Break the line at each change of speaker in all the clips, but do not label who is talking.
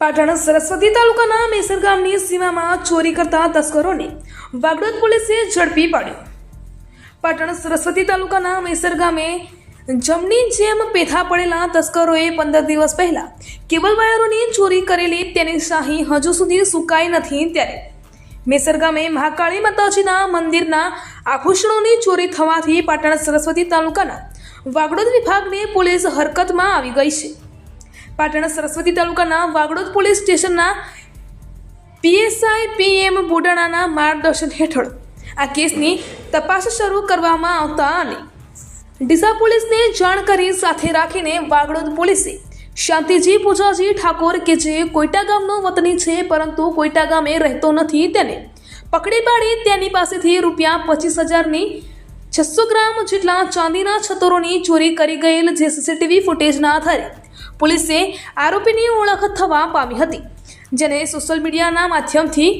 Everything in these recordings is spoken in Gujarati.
પાટણ સરસ્વતી તાલુકાના મેસર ગામની સીમામાં ચોરી કરતા તસ્કરોને વાગડોદ પોલીસે ઝડપી પાડ્યો. પાટણ સરસ્વતી તાલુકાના મેસર ગામે જમની જેમ પેથા પડેલા તસ્કરોએ પંદર દિવસ પહેલા કેબલ વાયરોની ચોરી કરેલી તેની શાહી હજુ સુધી સુકાઈ નથી ત્યારે. મેસર ગામે મહાકાળી માતાજીના મંદિરના આભૂષણોની ચોરી થવાથી પાટણ સરસ્વતી તાલુકાના વાગડોદ વિભાગની પોલીસ હરકતમાં આવી ગઈ છે. પાટણ સરસ્વતી તાલુકાના વાગડોદ પોલીસ સ્ટેશનના પીએસઆઈ પીએમ બોડાણાના માર્ગદર્શન હેઠળ આ કેસની તપાસ શરૂ કરવામાં આવતા અને ડીસા પોલીસને જાણ કરી સાથે રાખીને વાગડોદ પોલીસે શાંતિજી, પૂજાજી ઠાકોર કે જે કોઈટા ગામનો વતની છે પરંતુ કોઈટા ગામે રહેતો નથી તેને પકડી પાડી તેની પાસેથી રૂપિયા પચીસ હજારની છસો ગ્રામ જેટલા ચાંદીના છતરોની ચોરી કરી ગયેલ જે સીસીટીવી ફૂટેજના આધારે પોલીસે આરોપીની ઓળખ થવા પામી હતી, જેને સોશિયલ મીડિયાના માધ્યમથી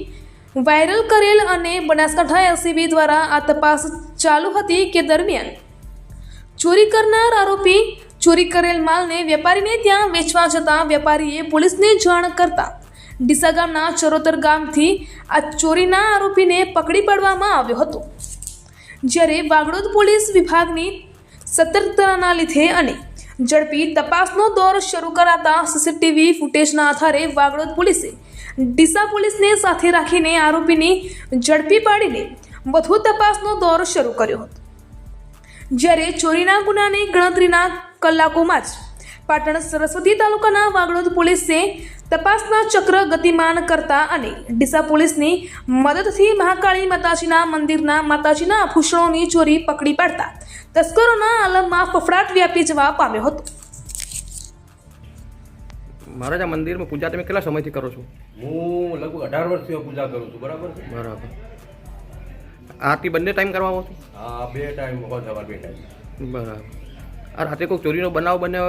વાયરલ કરેલ અને બનાસકાંઠા એલસીબી દ્વારા આ તપાસ ચાલુ હતી કે દરમિયાન ચોરી કરનાર આરોપી ચોરી કરેલ માલને વેપારીને ત્યાં વેચવા જતા વેપારીએ પોલીસને જાણ કરતા ડીસા ગામના ચરોતર ગામથી આ ચોરીના આરોપીને પકડી પાડવામાં આવ્યો હતો. જ્યારે વાગડોદ પોલીસ વિભાગની સતર્કતાના લીધે અને ઝડપી તપાસનો દોર શરૂ કરાતા સીસીટીવી ફૂટેજના આધારે વાગડોદ પોલીસે ડીસા પોલીસને સાથે રાખીને આરોપીની ઝડપી પાડીને વધુ તપાસનો દોર શરૂ કર્યો હતો. જ્યારે ચોરીના ગુનાની ગણતરીના કલાકોમાં જ પાટણ સરસ્વતી તાલુકાના વાગડોદ પોલીસે તપાસના ચક્ર ગતિમાન કરતા અને ડીસા પોલીસની મદદથી મહાકાળી માતાજીના મંદિરના માતાજીના આભૂષણોની ચોરી પકડી પાડતા તસ્કરોના આલમમાં ફફડાટ વ્યાપી જવા પામ્યો હતો.
મહારાજ આ મંદિરમાં પૂજા તમે કેટલા સમયથી કરો છો?
હું લગભગ અઢાર વર્ષથી પૂજા કરું છું બરાબર છે?
બરાબર. આરતી બંને ટાઈમ કરવા આવો છો
આ બે ટાઈમ સવાર બે ટાઈમ.
બરાબર. આ રાતે કોઈ ચોરીનો બનાવ બન્યો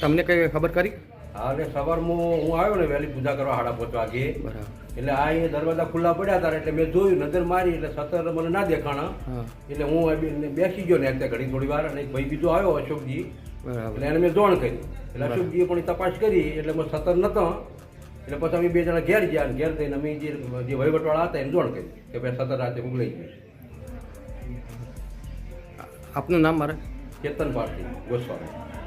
તમને કંઈ ખબર કરી
હા એટલે સવારમાં હું આવ્યો ને વહેલી પૂજા કરવા સાડા પાંચ વાગે. એટલે આ અહીંયા દરવાજા ખુલ્લા પડ્યા હતા એટલે મેં જોયું નજર મારી એટલે સતર મને ના દેખાણા. એટલે હું બેસી ગયો ને એટલે ઘડી થોડી વાર અને એક ભાઈ બીજો આવ્યો અશોકજી એટલે એને મેં જોણ કરી. એટલે અશોકજીએ પણ તપાસ કરી એટલે મેં સતર નતો. એટલે પછી અમે બે જણા ઘેર ગયા અને ઘેર થઈને અમે જે વહીવટવાળા હતા એને જોણ કરી કે ભાઈ સતર રાતે ઉગલાઈ ગયું.
આપનું નામ મારે?
કેતન પાર્ટી ગોસ્વામી.